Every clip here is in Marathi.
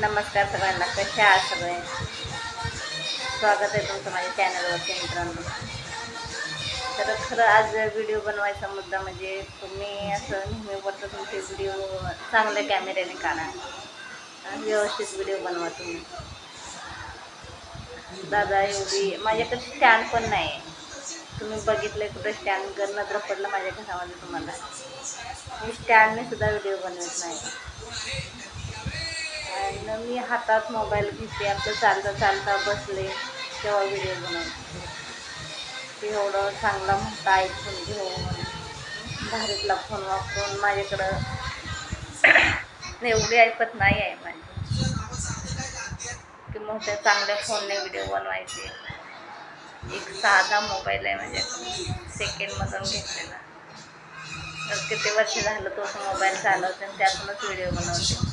नमस्कार सगळ्यांना कशा आहात सगळे? स्वागत आहे तुमचं माझ्या चॅनलवरती मित्रांनो. तर खरं आज व्हिडिओ बनवायचा मुद्दा म्हणजे तुम्ही असं नेहमी बोलता तुमचे व्हिडिओ चांगल्या कॅमेऱ्याने काढा. व्यवस्थित व्हिडिओ बनवा तुम्ही. दादा एवढी माझ्याकडे स्टँड पण नाही. आहे तुम्ही बघितलं कुठं स्टँड नजर पडलं माझ्या घरामध्ये तुम्हाला. मी स्टँडने सुद्धा व्हिडिओ बनवत नाही. आणि मी हातात मोबाईल घेते आपलं चालता चालता बसले तेव्हा व्हिडिओ बनवते. ते एवढं चांगला म्हणता ऐकून घेऊन भारीतला फोन वापरून माझ्याकडं एवढी ऐकत नाही आहे माझी. की मोठ्या चांगल्या फोनने व्हिडिओ बनवायचे. एक साधा मोबाईल आहे माझ्याकडे सेकंडमधून घेतलेला. तर किती वर्ष झालं तो मोबाईल चालवते आणि त्यातूनच व्हिडिओ बनवते.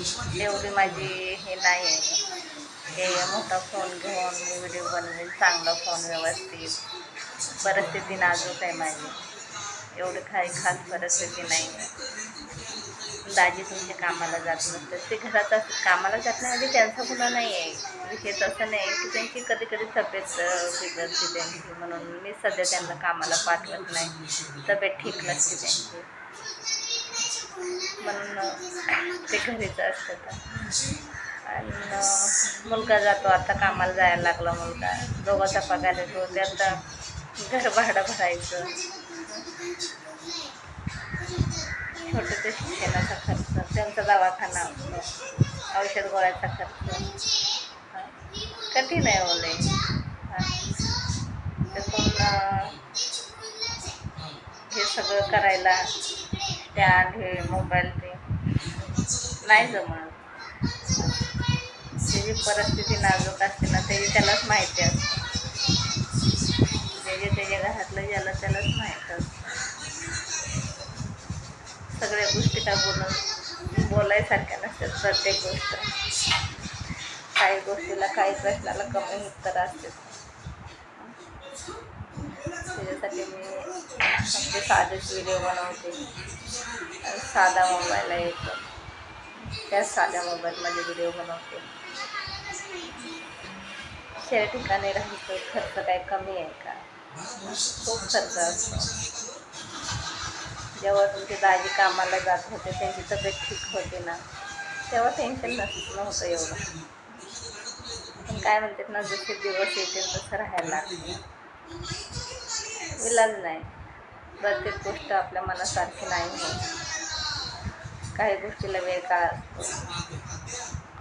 एवढी माझी हे नाही आहे. हे मोठा फोन घेऊन मी व्हिडिओ बनवेल चांगला फोन व्यवस्थित. परिस्थिती नाजूक आहे माझी एवढी काही खास परिस्थिती नाही. दाजी तुमच्या कामाला जात नसतात. ते घरात कामाला जात नाही म्हणजे त्यांचा गुन्हा नाही आहे. विशेष तसं नाही की त्यांची कधी कधी तब्येत बिघडते त्यांची. म्हणून मी सध्या त्यांना कामाला पाठवत नाही. तब्येत ठीक नसते त्यांची. म्हणून ते घरीच असतात आणि मुलगा जातो आता कामाला जायला लागला मुलगा. दोघाचा पगार येतो त्यात घर भाडं भरायचं. छोटंसं शिक्षणाचा खर्च त्यांचा दवाखाना असतो औषध गोळ्याचा खर्च. कठीण आहे हो ओले त्यातून हे सगळं करायला त्या घे मोबाईल ते. नाही जमत. त्याची परिस्थिती नाजूक असते ना त्याची त्यालाच माहिती असते. त्याच्या त्याच्या घरातलं ज्याला त्यालाच माहीत असतं. सगळ्या गोष्टी का बोलून बोलायसारख्या नसतात प्रत्येक गोष्ट. काही गोष्टीला काही प्रश्नाला कमी उत्तर असते. त्याच्यासाठी मी आपले साधेच व्हिडिओ बनवते. साधा मोबाईल आहे एक त्याच साध्या मोबाईलमध्ये व्हिडिओ बनवते. शहर ठिकाणी राहतो खर्च काय कमी आहे का? खूप खर्च असतो. जेव्हा तुमचे दाजी कामाला जात होते त्यांची तब्येत ठीक होती ना तेव्हा टेन्शन नसत नव्हतं एवढं. पण काय म्हणतात ना जसे दिवस येतील तसं राहायला लागते. नाही. प्रत्येक गोष्ट आपल्या मनासारखी नाही होत. काही गोष्टीला वेळ काळ असतो.